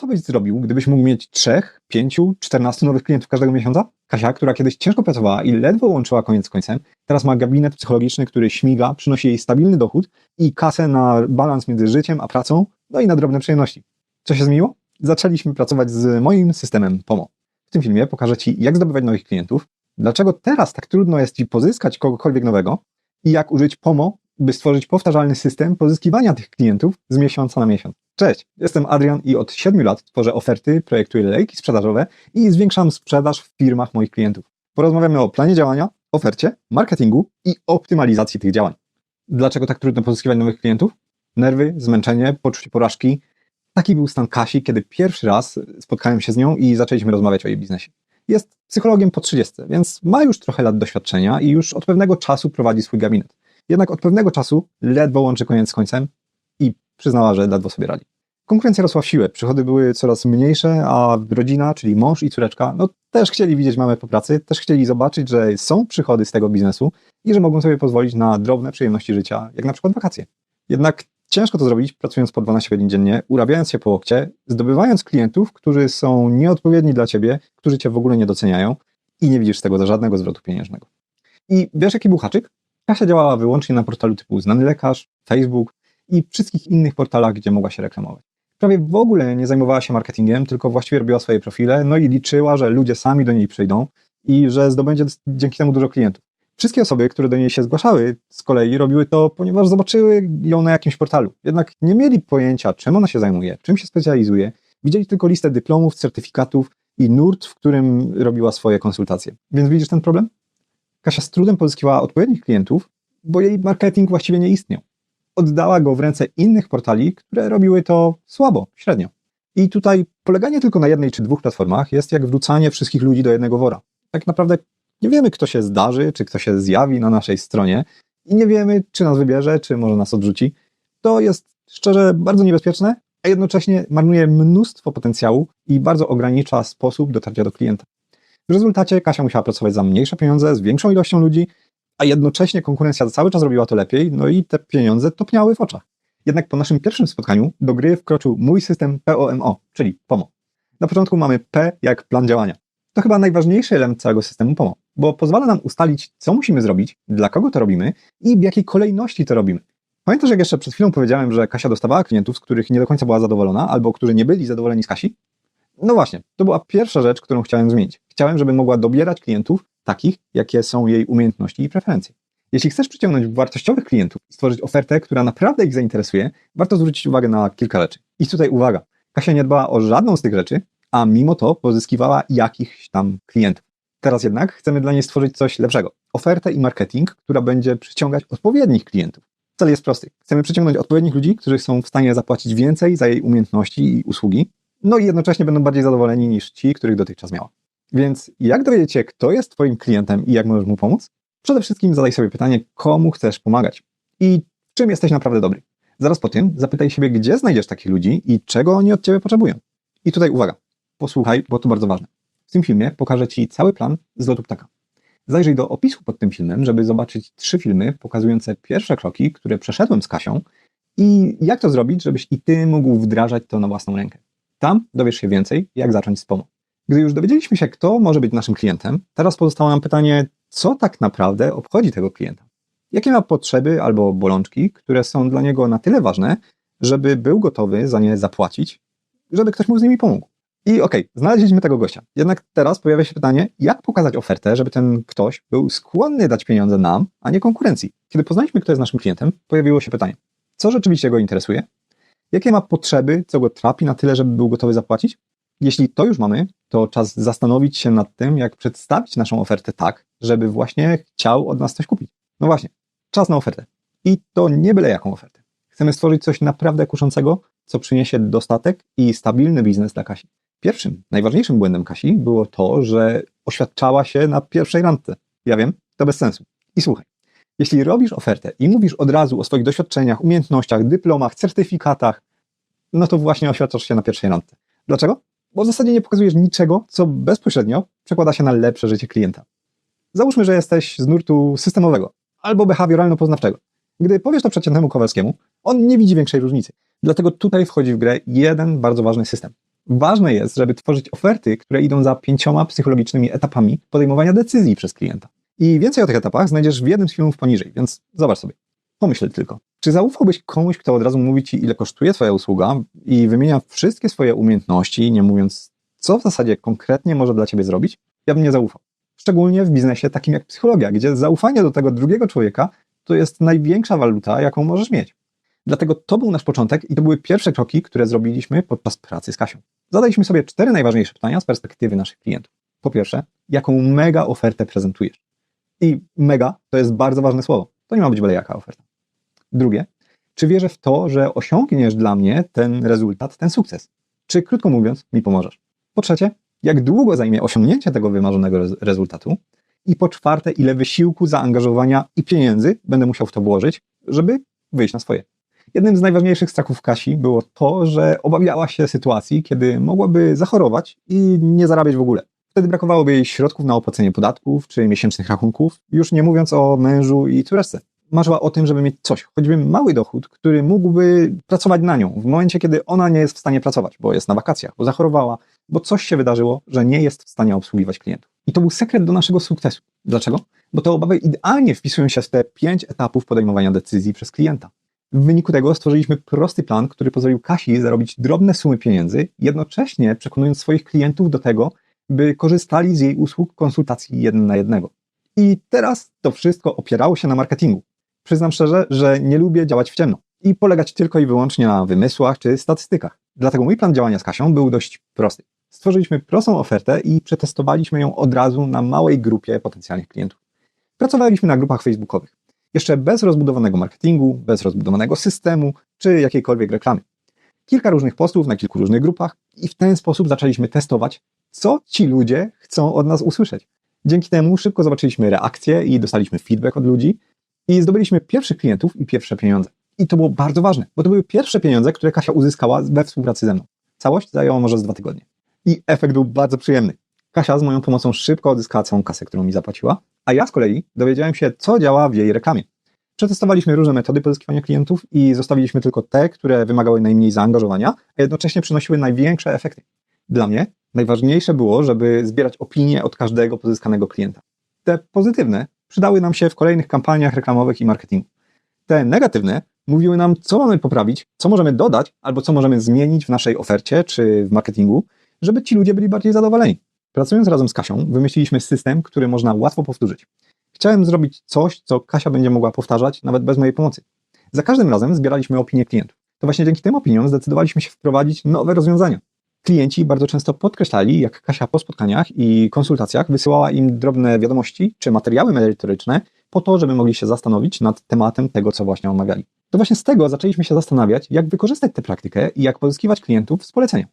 Co byś zrobił, gdybyś mógł mieć 3, 5, 14 nowych klientów każdego miesiąca? Kasia, która kiedyś ciężko pracowała i ledwo łączyła koniec z końcem, teraz ma gabinet psychologiczny, który śmiga, przynosi jej stabilny dochód i kasę na balans między życiem a pracą, no i na drobne przyjemności. Co się zmieniło? Zaczęliśmy pracować z moim systemem POMO. W tym filmie pokażę Ci, jak zdobywać nowych klientów, dlaczego teraz tak trudno jest Ci pozyskać kogokolwiek nowego i jak użyć POMO, by stworzyć powtarzalny system pozyskiwania tych klientów z miesiąca na miesiąc. Cześć, jestem Adrian i od 7 lat tworzę oferty, projektuję lejki sprzedażowe i zwiększam sprzedaż w firmach moich klientów. Porozmawiamy o planie działania, ofercie, marketingu i optymalizacji tych działań. Dlaczego tak trudno pozyskiwać nowych klientów? Nerwy, zmęczenie, poczucie porażki. Taki był stan Kasi, kiedy pierwszy raz spotkałem się z nią i zaczęliśmy rozmawiać o jej biznesie. Jest psychologiem po 30, więc ma już trochę lat doświadczenia i już od pewnego czasu prowadzi swój gabinet. Jednak od pewnego czasu ledwo łączy koniec z końcem przyznała, że ledwo sobie radzi. Konkurencja rosła w siłę, przychody były coraz mniejsze, a rodzina, czyli mąż i córeczka, no też chcieli widzieć mamę po pracy, też chcieli zobaczyć, że są przychody z tego biznesu i że mogą sobie pozwolić na drobne przyjemności życia, jak na przykład wakacje. Jednak ciężko to zrobić, pracując po 12 godzin dziennie, urabiając się po łokcie, zdobywając klientów, którzy są nieodpowiedni dla ciebie, którzy cię w ogóle nie doceniają i nie widzisz z tego żadnego zwrotu pieniężnego. I wiesz, jaki był? Kasia działała wyłącznie na portalu typu Znany Lekarz, Facebook i wszystkich innych portalach, gdzie mogła się reklamować. Prawie w ogóle nie zajmowała się marketingiem, tylko właściwie robiła swoje profile, no i liczyła, że ludzie sami do niej przyjdą i że zdobędzie dzięki temu dużo klientów. Wszystkie osoby, które do niej się zgłaszały, z kolei robiły to, ponieważ zobaczyły ją na jakimś portalu. Jednak nie mieli pojęcia, czym ona się zajmuje, czym się specjalizuje. Widzieli tylko listę dyplomów, certyfikatów i nurt, w którym robiła swoje konsultacje. Więc widzisz ten problem? Kasia z trudem pozyskiwała odpowiednich klientów, bo jej marketing właściwie nie istniał. Oddała go w ręce innych portali, które robiły to słabo, średnio. I tutaj poleganie tylko na jednej czy dwóch platformach jest jak wrzucanie wszystkich ludzi do jednego wora. Tak naprawdę nie wiemy, kto się zdarzy, czy kto się zjawi na naszej stronie i nie wiemy, czy nas wybierze, czy może nas odrzuci. To jest szczerze bardzo niebezpieczne, a jednocześnie marnuje mnóstwo potencjału i bardzo ogranicza sposób dotarcia do klienta. W rezultacie Kasia musiała pracować za mniejsze pieniądze, z większą ilością ludzi, a jednocześnie konkurencja cały czas robiła to lepiej, no i te pieniądze topniały w oczach. Jednak po naszym pierwszym spotkaniu do gry wkroczył mój system POMO, czyli POMO. Na początku mamy P jak plan działania. To chyba najważniejszy element całego systemu POMO, bo pozwala nam ustalić, co musimy zrobić, dla kogo to robimy i w jakiej kolejności to robimy. Pamiętasz, jak jeszcze przed chwilą powiedziałem, że Kasia dostawała klientów, z których nie do końca była zadowolona, albo którzy nie byli zadowoleni z Kasi? No właśnie, to była pierwsza rzecz, którą chciałem zmienić. Chciałem, żeby mogła dobierać klientów takich, jakie są jej umiejętności i preferencje. Jeśli chcesz przyciągnąć wartościowych klientów i stworzyć ofertę, która naprawdę ich zainteresuje, warto zwrócić uwagę na kilka rzeczy. I tutaj uwaga, Kasia nie dbała o żadną z tych rzeczy, a mimo to pozyskiwała jakichś tam klientów. Teraz jednak chcemy dla niej stworzyć coś lepszego. Ofertę i marketing, która będzie przyciągać odpowiednich klientów. Cel jest prosty. Chcemy przyciągnąć odpowiednich ludzi, którzy są w stanie zapłacić więcej za jej umiejętności i usługi, no i jednocześnie będą bardziej zadowoleni niż ci, których dotychczas miała. Więc jak dowiedzieć się, kto jest Twoim klientem i jak możesz mu pomóc? Przede wszystkim zadaj sobie pytanie, komu chcesz pomagać i czym jesteś naprawdę dobry. Zaraz po tym zapytaj siebie, gdzie znajdziesz takich ludzi i czego oni od Ciebie potrzebują. I tutaj uwaga, posłuchaj, bo to bardzo ważne. W tym filmie pokażę Ci cały plan z lotu ptaka. Zajrzyj do opisu pod tym filmem, żeby zobaczyć trzy filmy pokazujące pierwsze kroki, które przeszedłem z Kasią i jak to zrobić, żebyś i Ty mógł wdrażać to na własną rękę. Tam dowiesz się więcej, jak zacząć z pomocy. Gdy już dowiedzieliśmy się, kto może być naszym klientem, teraz pozostało nam pytanie, co tak naprawdę obchodzi tego klienta. Jakie ma potrzeby albo bolączki, które są dla niego na tyle ważne, żeby był gotowy za nie zapłacić, żeby ktoś mu z nimi pomógł. I okej, okay, znaleźliśmy tego gościa. Jednak teraz pojawia się pytanie, jak pokazać ofertę, żeby ten ktoś był skłonny dać pieniądze nam, a nie konkurencji. Kiedy poznaliśmy, kto jest naszym klientem, pojawiło się pytanie, co rzeczywiście go interesuje, jakie ma potrzeby, co go trapi na tyle, żeby był gotowy zapłacić. Jeśli to już mamy, to czas zastanowić się nad tym, jak przedstawić naszą ofertę tak, żeby właśnie chciał od nas coś kupić. No właśnie, czas na ofertę. I to nie byle jaką ofertę. Chcemy stworzyć coś naprawdę kuszącego, co przyniesie dostatek i stabilny biznes dla Kasi. Pierwszym, najważniejszym błędem Kasi było to, że oświadczała się na pierwszej randce. Ja wiem, to bez sensu. I słuchaj, jeśli robisz ofertę i mówisz od razu o swoich doświadczeniach, umiejętnościach, dyplomach, certyfikatach, no to właśnie oświadczasz się na pierwszej randce. Dlaczego? Bo w zasadzie nie pokazujesz niczego, co bezpośrednio przekłada się na lepsze życie klienta. Załóżmy, że jesteś z nurtu systemowego albo behawioralno-poznawczego. Gdy powiesz to przeciętnemu Kowalskiemu, on nie widzi większej różnicy. Dlatego tutaj wchodzi w grę jeden bardzo ważny system. Ważne jest, żeby tworzyć oferty, które idą za pięcioma psychologicznymi etapami podejmowania decyzji przez klienta. I więcej o tych etapach znajdziesz w jednym z filmów poniżej, więc zobacz sobie. Pomyśl tylko, czy zaufałbyś komuś, kto od razu mówi ci, ile kosztuje Twoja usługa i wymienia wszystkie swoje umiejętności, nie mówiąc, co w zasadzie konkretnie może dla Ciebie zrobić? Ja bym nie zaufał. Szczególnie w biznesie takim jak psychologia, gdzie zaufanie do tego drugiego człowieka to jest największa waluta, jaką możesz mieć. Dlatego to był nasz początek i to były pierwsze kroki, które zrobiliśmy podczas pracy z Kasią. Zadaliśmy sobie cztery najważniejsze pytania z perspektywy naszych klientów. Po pierwsze, jaką mega ofertę prezentujesz? I mega to jest bardzo ważne słowo. To nie ma być byle jaka oferta. Drugie, czy wierzę w to, że osiągniesz dla mnie ten rezultat, ten sukces? Czy krótko mówiąc, mi pomożesz? Po trzecie, jak długo zajmie osiągnięcie tego wymarzonego rezultatu? I po czwarte, ile wysiłku, zaangażowania i pieniędzy będę musiał w to włożyć, żeby wyjść na swoje. Jednym z najważniejszych strachów Kasi było to, że obawiała się sytuacji, kiedy mogłaby zachorować i nie zarabiać w ogóle. Wtedy brakowałoby jej środków na opłacenie podatków czy miesięcznych rachunków, już nie mówiąc o mężu i córeczce. Marzyła o tym, żeby mieć coś, choćby mały dochód, który mógłby pracować na nią w momencie, kiedy ona nie jest w stanie pracować, bo jest na wakacjach, bo zachorowała, bo coś się wydarzyło, że nie jest w stanie obsługiwać klientów. I to był sekret do naszego sukcesu. Dlaczego? Bo te obawy idealnie wpisują się w te pięć etapów podejmowania decyzji przez klienta. W wyniku tego stworzyliśmy prosty plan, który pozwolił Kasi zarobić drobne sumy pieniędzy, jednocześnie przekonując swoich klientów do tego, by korzystali z jej usług konsultacji jeden na jednego. I teraz to wszystko opierało się na marketingu. Przyznam szczerze, że nie lubię działać w ciemno i polegać tylko i wyłącznie na wymysłach czy statystykach. Dlatego mój plan działania z Kasią był dość prosty. Stworzyliśmy prostą ofertę i przetestowaliśmy ją od razu na małej grupie potencjalnych klientów. Pracowaliśmy na grupach facebookowych. Jeszcze bez rozbudowanego marketingu, bez rozbudowanego systemu czy jakiejkolwiek reklamy. Kilka różnych postów na kilku różnych grupach i w ten sposób zaczęliśmy testować, co ci ludzie chcą od nas usłyszeć. Dzięki temu szybko zobaczyliśmy reakcje i dostaliśmy feedback od ludzi i zdobyliśmy pierwszych klientów i pierwsze pieniądze. I to było bardzo ważne, bo to były pierwsze pieniądze, które Kasia uzyskała we współpracy ze mną. Całość zajęła może z dwa tygodnie. I efekt był bardzo przyjemny. Kasia z moją pomocą szybko odzyskała całą kasę, którą mi zapłaciła, a ja z kolei dowiedziałem się, co działa w jej reklamie. Przetestowaliśmy różne metody pozyskiwania klientów i zostawiliśmy tylko te, które wymagały najmniej zaangażowania, a jednocześnie przynosiły największe efekty. Dla mnie najważniejsze było, żeby zbierać opinie od każdego pozyskanego klienta. Te pozytywne przydały nam się w kolejnych kampaniach reklamowych i marketingu. Te negatywne mówiły nam, co mamy poprawić, co możemy dodać, albo co możemy zmienić w naszej ofercie czy w marketingu, żeby ci ludzie byli bardziej zadowoleni. Pracując razem z Kasią, wymyśliliśmy system, który można łatwo powtórzyć. Chciałem zrobić coś, co Kasia będzie mogła powtarzać nawet bez mojej pomocy. Za każdym razem zbieraliśmy opinie klientów. To właśnie dzięki tym opiniom zdecydowaliśmy się wprowadzić nowe rozwiązania. Klienci bardzo często podkreślali, jak Kasia po spotkaniach i konsultacjach wysyłała im drobne wiadomości czy materiały merytoryczne po to, żeby mogli się zastanowić nad tematem tego, co właśnie omawiali. To właśnie z tego zaczęliśmy się zastanawiać, jak wykorzystać tę praktykę i jak pozyskiwać klientów z polecenia.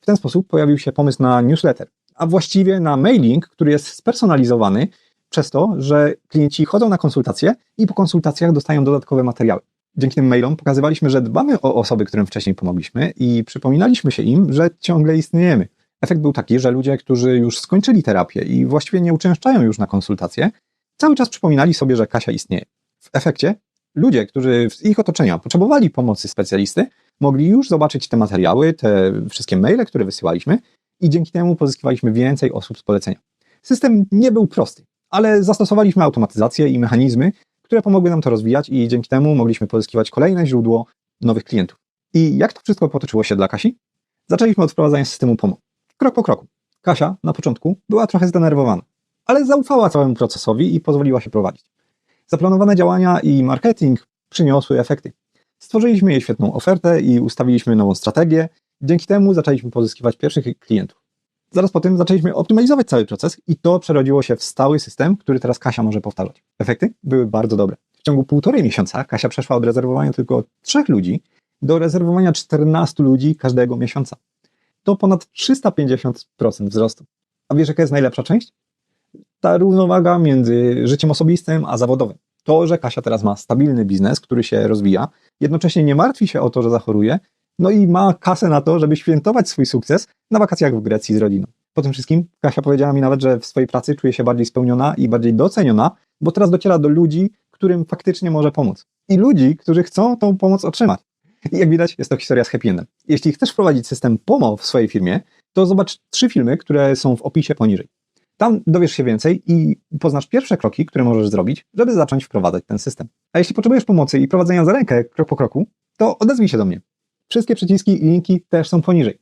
W ten sposób pojawił się pomysł na newsletter, a właściwie na mailing, który jest spersonalizowany przez to, że klienci chodzą na konsultacje i po konsultacjach dostają dodatkowe materiały. Dzięki tym mailom pokazywaliśmy, że dbamy o osoby, którym wcześniej pomogliśmy i przypominaliśmy się im, że ciągle istniejemy. Efekt był taki, że ludzie, którzy już skończyli terapię i właściwie nie uczęszczają już na konsultacje, cały czas przypominali sobie, że Kasia istnieje. W efekcie ludzie, którzy z ich otoczenia potrzebowali pomocy specjalisty, mogli już zobaczyć te materiały, te wszystkie maile, które wysyłaliśmy i dzięki temu pozyskiwaliśmy więcej osób z polecenia. System nie był prosty, ale zastosowaliśmy automatyzację i mechanizmy, które pomogły nam to rozwijać i dzięki temu mogliśmy pozyskiwać kolejne źródło nowych klientów. I jak to wszystko potoczyło się dla Kasi? Zaczęliśmy od wprowadzania systemu pomocy. Krok po kroku. Kasia na początku była trochę zdenerwowana, ale zaufała całemu procesowi i pozwoliła się prowadzić. Zaplanowane działania i marketing przyniosły efekty. Stworzyliśmy jej świetną ofertę i ustawiliśmy nową strategię. Dzięki temu zaczęliśmy pozyskiwać pierwszych klientów. Zaraz po tym zaczęliśmy optymalizować cały proces i to przerodziło się w stały system, który teraz Kasia może powtarzać. Efekty były bardzo dobre. W ciągu półtorej miesiąca Kasia przeszła od rezerwowania tylko trzech ludzi do rezerwowania 14 ludzi każdego miesiąca. To ponad 350% wzrostu. A wiesz, jaka jest najlepsza część? Ta równowaga między życiem osobistym a zawodowym. To, że Kasia teraz ma stabilny biznes, który się rozwija, jednocześnie nie martwi się o to, że zachoruje, no i ma kasę na to, żeby świętować swój sukces na wakacjach w Grecji z rodziną. Po tym wszystkim Kasia powiedziała mi nawet, że w swojej pracy czuje się bardziej spełniona i bardziej doceniona, bo teraz dociera do ludzi, którym faktycznie może pomóc. I ludzi, którzy chcą tą pomoc otrzymać. I jak widać, jest to historia z happy endem. Jeśli chcesz wprowadzić system POMO w swojej firmie, to zobacz trzy filmy, które są w opisie poniżej. Tam dowiesz się więcej i poznasz pierwsze kroki, które możesz zrobić, żeby zacząć wprowadzać ten system. A jeśli potrzebujesz pomocy i prowadzenia za rękę krok po kroku, to odezwij się do mnie. Wszystkie przyciski i linki też są poniżej.